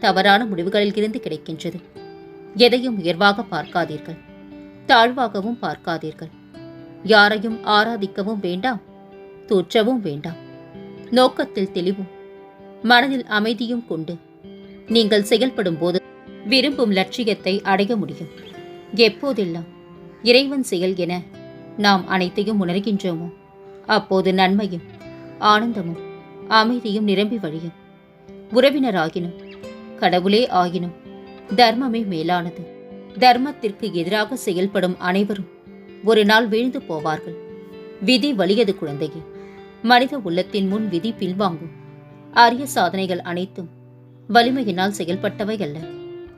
தவறான முடிவுகளில் இருந்து கிடைக்கின்றது. எதையும் உயர்வாக பார்க்காதீர்கள். தாழ்வாகவும் பார்க்காதீர்கள். யாரையும் ஆராதிக்கவும் வேண்டாம். தூற்றவும் வேண்டாம். நோக்கத்தில் தெளிவும் மனதில் அமைதியும் கொண்டு நீங்கள் செயல்படும் போது விரும்பும் லட்சியத்தை அடைய முடியும். எப்போதெல்லாம் இறைவன் செயல் என நாம் அனைத்தையும் உணர்கின்றோமோ அப்போது நன்மையும் ஆனந்தமும் அமைதியும் நிரம்பி வழியும். உறவினராகினும் கடவுளே ஆயினும் தர்மமே மேலானது. தர்மத்திற்கு எதிராக செயல்படும் அனைவரும் ஒரு நாள் வீழ்ந்து போவார்கள். விதி வலியது குழந்தையே. மனித உள்ளத்தின் முன் விதி பின்வாங்கும். அரிய சாதனைகள் அனைத்தும் வலிமையினால் செயல்பட்டவை அல்ல.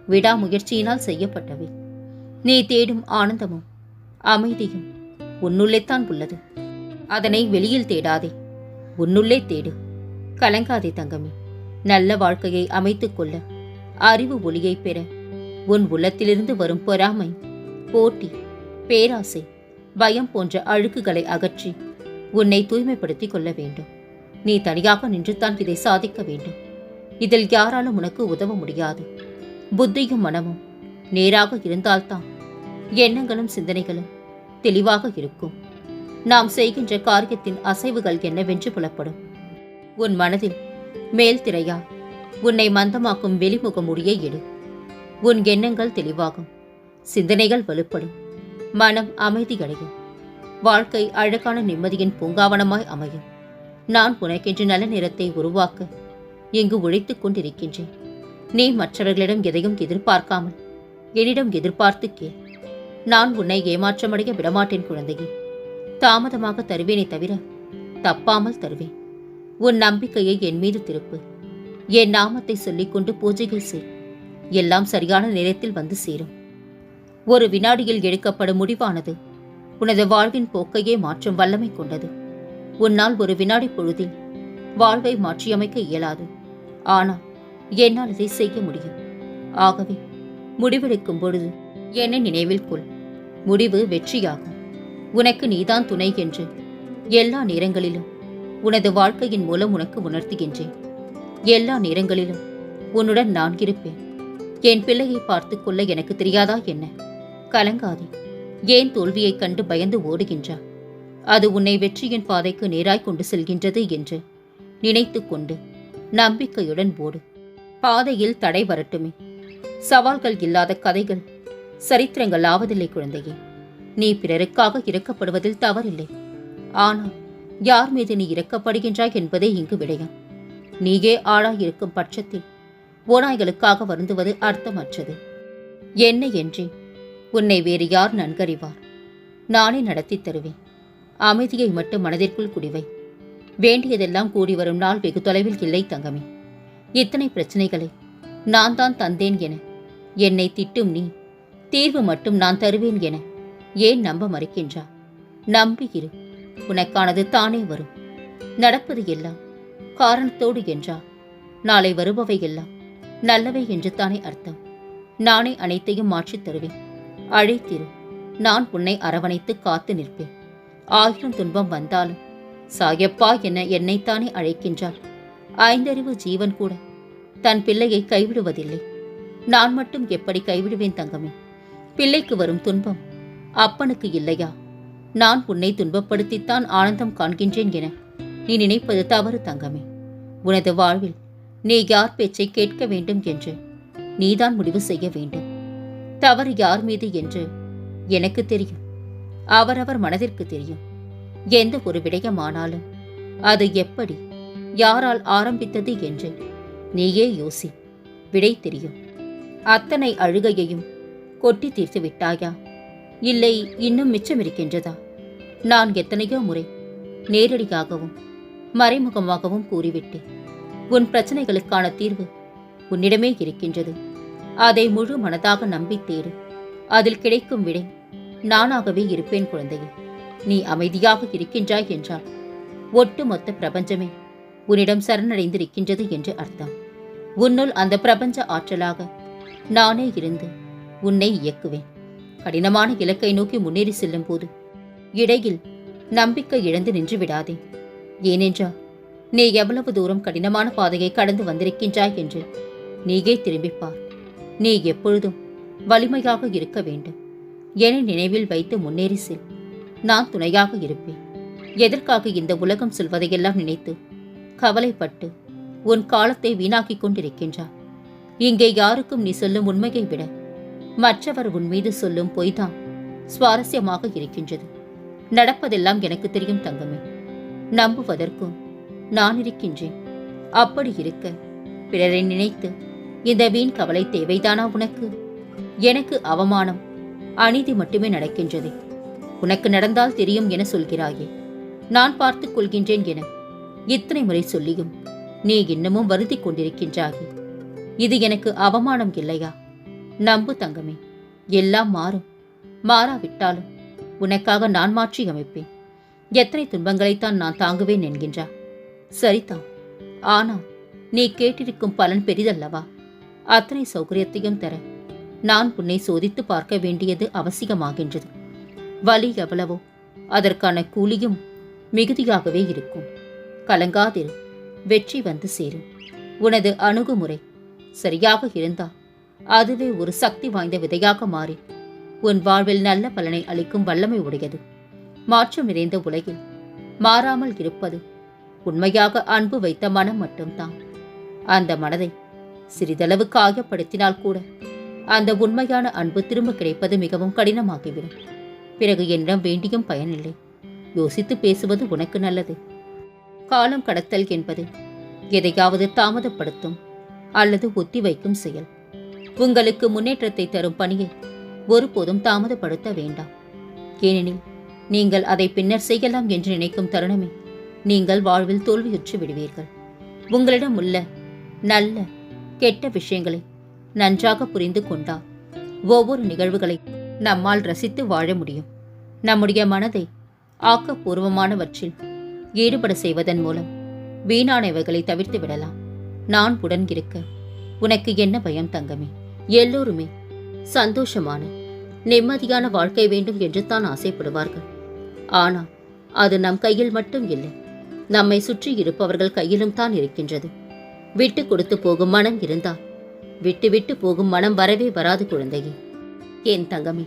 விடாமுயற்சியினால் செய்யப்பட்டவை. நீ தேடும் ஆனந்தமும் அமைதியும் உன்னுள்ளேத்தான் உள்ளது. அதனை வெளியில் தேடாதே. உன்னுள்ளே தேடு. கலங்காதே தங்கமே. நல்ல வாழ்க்கையை அமைத்துக் கொள்ள. அறிவு ஒளியை பெற. உன் உள்ளத்திலிருந்து வரும் பொறாமை போட்டி பேராசை பயம் போன்ற அழுக்குகளை அகற்றி உன்னை தூய்மைப்படுத்திக் கொள்ள வேண்டும். நீ தனியாக நின்றுதான் இதை சாதிக்க வேண்டும். இதில் யாராலும் உனக்கு உதவ முடியாது. புத்தியும் மனமும் நேராக இருந்தால்தான் எண்ணங்களும் சிந்தனைகளும் தெளிவாக இருக்கும். நாம் செய்கின்ற காரியத்தின் அசைவுகள் என்னவென்று புலப்படும். உன் மனதில் மேல் திரையா உன்னை மந்தமாக்கும் வெளிமுக முடியை எடு. உன் எண்ணங்கள் தெளிவாகும் சிந்தனைகள் வலுப்படும் மனம் அமைதியடையும் வாழ்க்கை அழகான நிம்மதியின் பூங்காவனமாய் அமையும். நான் உனக்கென்று நல்ல நிறத்தை உருவாக்க இங்கு உழைத்துக் கொண்டிருக்கின்றேன். நீ மற்றவர்களிடம் எதையும் எதிர்பார்க்காமல் என்னிடம் எதிர்பார்த்து கே நான் உன்னை ஏமாற்றமடைய விடமாட்டேன் குழந்தையே. தாமதமாக தருவேனே தவிர தப்பாமல் தருவேன். உன் நம்பிக்கையை என் மீது திருப்பு. என் நாமத்தை சொல்லிக்கொண்டு பூஜைகள் செய் எல்லாம் சரியான நேரத்தில் வந்து சேரும். ஒரு வினாடியில் எடுக்கப்படும் முடிவானது. உனது வாழ்வின் போக்கையே மாற்றும் வல்லமை கொண்டது. உன்னால் ஒரு வினாடி பொழுதில் வாழ்வை மாற்றியமைக்க இயலாது. ஆனால் என்னால் இதை செய்ய முடியும். ஆகவே முடிவெடுக்கும் பொழுது என்னை நினைவில் கொள். முடிவு வெற்றியாகும். உனக்கு நீதான் துணை என்று எல்லா நேரங்களிலும் உனது வாழ்க்கையின் மூலம் உனக்கு உணர்த்துகின்றேன். எல்லா நேரங்களிலும் உன்னுடன் நான் இருப்பேன். என் பிள்ளையை பார்த்துக் கொள்ள எனக்கு தெரியாதா என்ன? கலங்காதே. ஏன் தோல்வியைக் கண்டு பயந்து ஓடுகின்றா? அது உன்னை வெற்றியின் பாதைக்கு நேராய் கொண்டு செல்கின்றது என்று நினைத்து கொண்டு நம்பிக்கையுடன் ஓடு. பாதையில் தடை வரட்டுமே. சவால்கள் இல்லாத கதைகள் சரித்திரங்கள் ஆவதில்லை குழந்தையே. நீ பிறருக்காக இறக்கப்படுவதில் தவறில்லை. ஆனால் யார் மீது நீ இறக்கப்படுகின்றாய் என்பதே இங்கு விடயம். நீயே ஆளாயிருக்கும் பட்சத்தில் ஓநாய்களுக்காக வருந்துவது அர்த்தமற்றது. என்ன என்றேன் உன்னை வேறு யார் நன்கறிவார்? நானே நடத்தித் தருவேன். அமைதியை மட்டும் மனதிற்குள் குடிவை. வேண்டியதெல்லாம் கூடி வரும் நாள் வெகு தொலைவில் இல்லை தங்கமே. இத்தனை பிரச்சனைகளை நான் தான் தந்தேன் என என்னை திட்டும் நீ தீர்வு மட்டும் நான் தருவேன் என ஏன் நம்ப மறுக்கின்றா? நம்பி இரு. உனக்கானது தானே வரும். நடப்பது எல்லாம் காரணத்தோடு என்றா? நாளை வருபவை எல்லாம் நல்லவை என்று தானே அர்த்தம். நானே அனைத்தையும் மாற்றித் தருவேன். அழைத்திரு நான் உன்னை அரவணைத்து காத்து நிற்பேன். ஆயிரம் துன்பம் வந்தாலும் சாயப்பா என என்னைத்தானே அழைக்கின்றார் ஐந்தறிவு ஜீவன் கூட தன் பிள்ளையை கைவிடுவதில்லை. நான் மட்டும் எப்படி கைவிடுவேன் தங்கமே? பிள்ளைக்கு வரும் துன்பம் அப்பனுக்கு இல்லையா? நான் உன்னை துன்பப்படுத்தித்தான் ஆனந்தம் காண்கின்றேன் என. நீ நினைப்பது தவறு தங்கமே. உனது வாழ்வில் நீ யார் பேச்சை கேட்க வேண்டும் என்று நீதான் முடிவு செய்ய வேண்டும். தவறு யார் மீது என்று எனக்கு தெரியும். அவரவர் மனதிற்கு தெரியும். எந்த ஒரு விடயமானாலும் அது எப்படி யாரால் ஆரம்பித்தது என்று நீயே யோசி. விடை தெரியும். அத்தனை அழுகையையும் கொட்டி தீர்த்து விட்டாயா இல்லை இன்னும் மிச்சம் இருக்கின்றதா நான் எத்தனையோ முறை நேரடியாகவும் மறைமுகமாகவும் கூறிவிட்டேன். உன் பிரச்சனைகளுக்கான தீர்வு உன்னிடமே இருக்கின்றது. அதை முழு மனதாக நம்பி தேடு அதில் கிடைக்கும் விடை நானாகவே இருப்பேன் குழந்தையே. நீ அமைதியாக இருக்கின்றாய் என்றால் ஒட்டுமொத்த பிரபஞ்சமே உன்னிடம் சரணடைந்திருக்கின்றது என்று அர்த்தம். உன்னுள் அந்த பிரபஞ்ச ஆற்றலாக நானே இருந்து உன்னை இயக்குவேன். கடினமான இலக்கை நோக்கி முன்னேறி செல்லும் போது இடையில் நம்பிக்கை இழந்து நின்று விடாதே. ஏனென்றால் நீ எவ்வளவு தூரம் கடினமான பாதையை கடந்து வந்திருக்கின்றாய் என்று நீயே திரும்பிப்பார்? நீ எப்பொழுதும் வலிமையாக இருக்க வேண்டும். என நினைவில் வைத்து முன்னேறி செல். நான் துணையாக இருப்பேன். எதற்காக இந்த உலகம் சொல்வதையெல்லாம் நினைத்து கவலைப்பட்டு உன் காலத்தை வீணாக்கிக் கொண்டிருக்கின்றார் இங்கே யாருக்கும் நீ சொல்லும் உண்மையை விட மற்றவர் உன் மீது சொல்லும் பொய்தான் சுவாரஸ்யமாக இருக்கின்றது. நடப்பதெல்லாம் எனக்கு தெரியும் தங்கமே. நம்புவதற்கும் நான் இருக்கின்றேன். அப்படி இருக்க பிறரை நினைத்து இந்த வீண் கவலை தேவைதானா உனக்கு? எனக்கு அவமானம் அநீதி மட்டுமே நடக்கின்றது. உனக்கு நடந்தால் தெரியும் என சொல்கிறாயே. நான் பார்த்துக் கொள்கின்றேன் என இத்தனை முறை சொல்லியும் நீ இன்னமும் வருந்திக் கொண்டிருக்கின்றாயே. இது எனக்கு அவமானம் இல்லையா? நம்பு தங்கமே. எல்லாம் மாறும். மாறாவிட்டாலும் உனக்காக நான் மாற்றி அமைப்பேன். எத்தனை துன்பங்களைத்தான் நான் தாங்குவேன் என்கின்றா. சரிதான் ஆனால் நீ கேட்டிருக்கும் பலன் பெரிதல்லவா? அத்தனை சௌகரியத்தையும் தர நான் உன்னை சோதித்து பார்க்க வேண்டியது அவசியமாகின்றது. வலி எவ்வளவோ அதற்கான கூலியும் மிகுதியாகவே இருக்கும். கலங்காதிரு வெற்றி வந்து சேரும். உனது அணுகுமுறை சரியாக இருந்தால் அதுவே ஒரு சக்தி வாய்ந்த விதையாக மாறி உன் வாழ்வில் நல்ல பலனை அளிக்கும் வல்லமை உடையது. மாற்றம் நிறைந்த உலகில் மாறாமல் இருப்பது உண்மையாக அன்பு வைத்த மனம் மட்டும்தான். அந்த மனதை சிறிதளவு காயப்படுத்தினால் கூட அந்த உண்மையான அன்பு திரும்ப கிடைப்பது மிகவும் கடினமாகிவிடும். பிறகு என்னிடம் வேண்டியும் பயனில்லை. யோசித்து பேசுவது உனக்கு நல்லது. காலம் கடத்தல் என்பது எதையாவது தாமதப்படுத்தும் அல்லது ஒத்திவைக்கும் செயல். உங்களுக்கு முன்னேற்றத்தை தரும் பணியை ஒருபோதும் தாமதப்படுத்த வேண்டாம். ஏனெனில் நீங்கள் அதை பின்னர் செய்யலாம் என்று நினைக்கும் தருணமே. நீங்கள் வாழ்வில் தோல்வியுற்று விடுவீர்கள். உங்களிடம் உள்ள நல்ல கெட்ட விஷயங்களை நன்றாக புரிந்து கொண்டால் ஒவ்வொரு நிகழ்வுகளை நம்மால் ரசித்து வாழ முடியும். நம்முடைய மனதை ஆக்கப்பூர்வமானவற்றில் ஈடுபட செய்வதன் மூலம் வீணானவைகளை தவிர்த்து விடலாம். நான் உடன் இருக்க உனக்கு என்ன பயம் தங்கமே? எல்லோருமே சந்தோஷமான நிம்மதியான வாழ்க்கை வேண்டும் என்று தான் ஆசைப்படுவார்கள். ஆனால் அது நம் கையில் மட்டும் இல்லை. நம்மை சுற்றி இருப்பவர்கள் கையிலும் தான் இருக்கின்றது. விட்டு கொடுத்து போகும் மனம் இருந்தால் விட்டு விட்டு போகும் மனம் வரவே வராது குழந்தையே. என் தங்கமே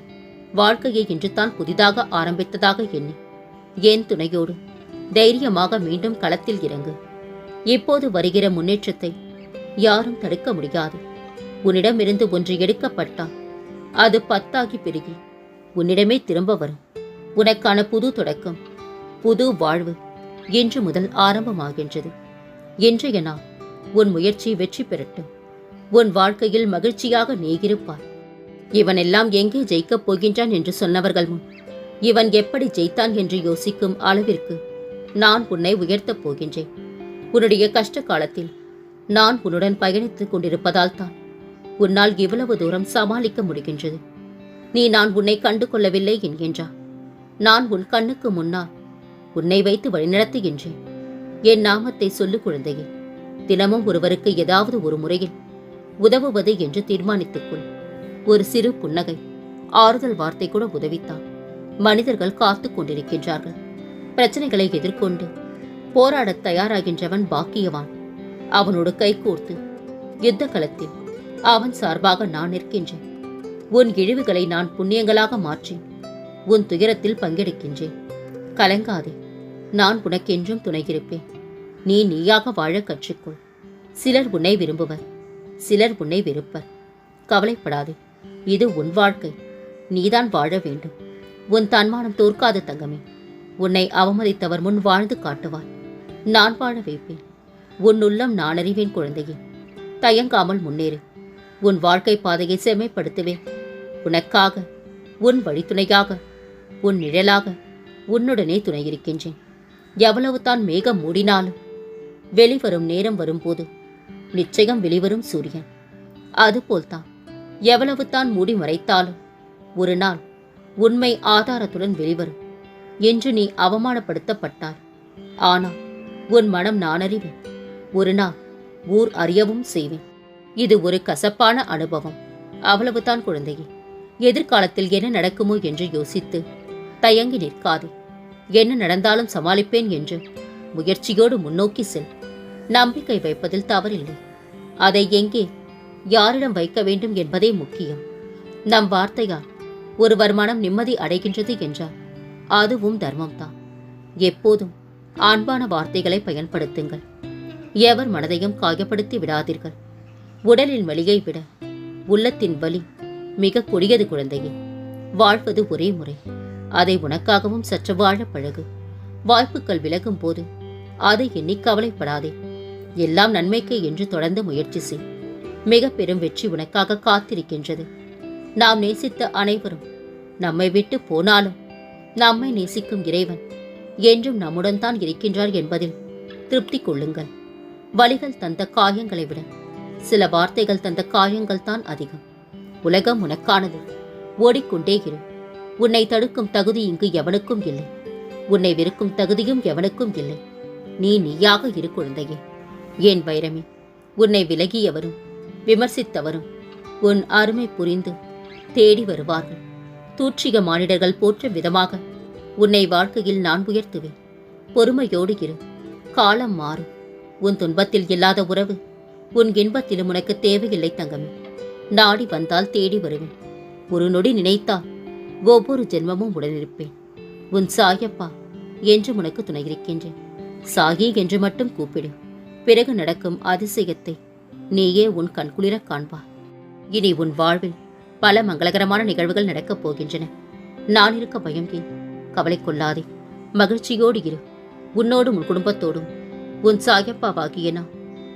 வாழ்க்கையை இன்று தான் புதிதாக ஆரம்பித்ததாக எண்ணி என் துணையோடு தைரியமாக மீண்டும் களத்தில் இறங்கு. இப்போது வருகிற முன்னேற்றத்தை யாரும் தடுக்க முடியாது. உன்னிடமிருந்து ஒன்று எடுக்கப்பட்டால் அது பத்தாகி பெருகி. உன்னிடமே திரும்ப வரும். உனக்கான புது தொடக்கம் புது வாழ்வு இன்று முதல் ஆரம்பமாகின்றது. இன்றைய நாள் உன் முயற்சி வெற்றி பெறட்டும். உன் வாழ்க்கையில் மகிழ்ச்சியாக நீ இவனெல்லாம் எங்கே ஜெயிக்கப் போகின்றான் என்று சொன்னவர்கள் முன் இவன் எப்படி ஜெயித்தான் என்று யோசிக்கும் அளவிற்கு நான் உன்னை உயர்த்தப் போகின்றேன். உன்னுடைய கஷ்ட காலத்தில் நான் உன்னுடன் பயணித்துக் கொண்டிருப்பதால் தான் உன்னால் இவ்வளவு தூரம் சமாளிக்க முடிகின்றது. நீ நான் உன்னை கண்டு கொள்ளவில்லை என்கின்றா நான் உன் கண்ணுக்கு முன்னால் உன்னை வைத்து வழிநடத்துகின்றேன். என் நாமத்தை சொல்லு குழந்தையே. தினமும் ஒருவருக்கு ஏதாவது ஒரு முறையில் உதவுவது என்று தீர்மானித்துக் கொள். ஒரு சிறு புன்னகை ஆறுதல் வார்த்தை கூட உதவித்தான். மனிதர்கள் காத்துக் கொண்டிருக்கின்றார்கள். பிரச்சனைகளை எதிர்கொண்டு போராடத் தயாராகின்றவன் பாக்கியவான். அவனோடு கைகோர்த்து யுத்த களத்தில் அவன் சார்பாக நான் நிற்கின்றேன். உன் இழிவுகளை நான் புண்ணியங்களாக மாற்றி உன் துயரத்தில் பங்கெடுக்கின்றேன். கலங்காதே நான் உனக்கென்றும் துணையிருப்பேன். நீ நீயாக வாழ கற்றுக்கொள். சிலர் உன்னை விரும்புவர் சிலர் உன்னை வெறுப்பர். கவலைப்படாதே இது உன் வாழ்க்கை. நீதான் வாழ வேண்டும். உன் தன்மானம் தோற்காத தங்கமே உன்னை அவமதித்தவர் முன் வாழ்ந்து காட்டுவார். நான் வாழ வைப்பேன். உன் உள்ளம் நான் அறிவேன் குழந்தையே தயங்காமல் முன்னேறு. உன் வாழ்க்கை பாதையை செம்மைப்படுத்துவேன். உனக்காக உன் வழித்துணையாக உன் நிழலாக உன்னுடனே துணையிருக்கின்றேன். எவ்வளவு தான் மேகம் மூடினாலும் வெளிவரும் நேரம் வரும்போது நிச்சயம் வெளிவரும் சூரியன். அதுபோல்தான் எவ்வளவு தான் மூடி மறைத்தாலும் ஒரு நாள் உண்மை ஆதாரத்துடன் வெளிவரும் என்று நீ அவமானப்படுத்தப்பட்டாய். ஆனால் உன் மனம் நான் அறிவேன் ஒரு நாள் ஊர் அறியவும் செய்வேன். இது ஒரு கசப்பான அனுபவம். அவ்வளவுதான் குழந்தையே. எதிர்காலத்தில் என்ன நடக்குமோ என்று யோசித்து தயங்கி நிற்காதே. என்ன நடந்தாலும் சமாளிப்பேன் என்று முயற்சியோடு முன்னோக்கி செல். நம்பிக்கை வைப்பதில் தவறில்லை. அதை எங்கே யாரிடம் வைக்க வேண்டும் என்பதே முக்கியம். நம் வார்த்தையால் ஒருவர் மனம் நிம்மதி அடைகின்றது என்றால் அதுவும் தர்மம்தான். எப்போதும் அன்பான வார்த்தைகளை பயன்படுத்துங்கள். எவர் மனதையும் காயப்படுத்தி விடாதீர்கள். உடலின் வலியை விட உள்ளத்தின் வலி மிக கொடியது குழந்தையே. வாழ்வது ஒரே முறை. அதை உனக்காகவும் சற்று வாழ பழகு. வாய்ப்புகள் விலகும் போது அதை எண்ணி கவலைப்படாதே. எல்லாம் நன்மைக்கு என்று தொடர்ந்து முயற்சி செய். மிக பெரும் வெற்றி உனக்காக காத்திருக்கின்றது. நாம் நேசித்த அனைவரும் நம்மை விட்டு போனாலும் நம்மை நேசிக்கும் இறைவன் என்றும் நம்முடன் தான் இருக்கின்றார் என்பதில் திருப்தி கொள்ளுங்கள். வலிகள் தந்த காயங்களை விட சில வார்த்தைகள் தந்த காயங்கள் தான் அதிகம். உலகம் உனக்கானது. ஓடிக்கொண்டே இரு. உன்னை தடுக்கும் தகுதி இங்கு எவனுக்கும் இல்லை. உன்னை வெறுக்கும் தகுதியும் எவனுக்கும் இல்லை. நீ நீயாக இரு குழந்தையே. ஏன் வைரமே உன்னை விலகியவரும் விமர்சித்தவரும் உன் அருமை புரிந்து தேடி வருவார்கள். தூற்றிக மானிடர்கள் போற்றும் விதமாக உன்னை வாழ்க்கையில் நான் உயர்த்துவேன். பொறுமையோடு இரு. காலம் மாறும். உன் துன்பத்தில் இல்லாத உறவு உன் இன்பத்திலும் உனக்கு தேவையில்லை தங்கமே. நாடி வந்தால் தேடி வருவேன். ஒரு நொடி நினைத்தால் ஒவ்வொரு ஜென்மமும் உடனிருப்பேன். உன் சாயப்பா என்று உனக்கு துணை இருக்கின்றேன். சாகி என்று மட்டும் கூப்பிடு. பிறகு நடக்கும் அதிசயத்தை நீயே உன் கண்குளிரக் காண்பாய் இனி உன் வாழ்வில் பல மங்களகரமான நிகழ்வுகள் நடக்கப் போகின்றன. நான் இருக்க பயம் ஏன்? கவலை கொள்ளாதே. மகிழ்ச்சியோடு இரு. உன்னோடும் உன் குடும்பத்தோடும். உன் சாயப்பாவாகிய நான்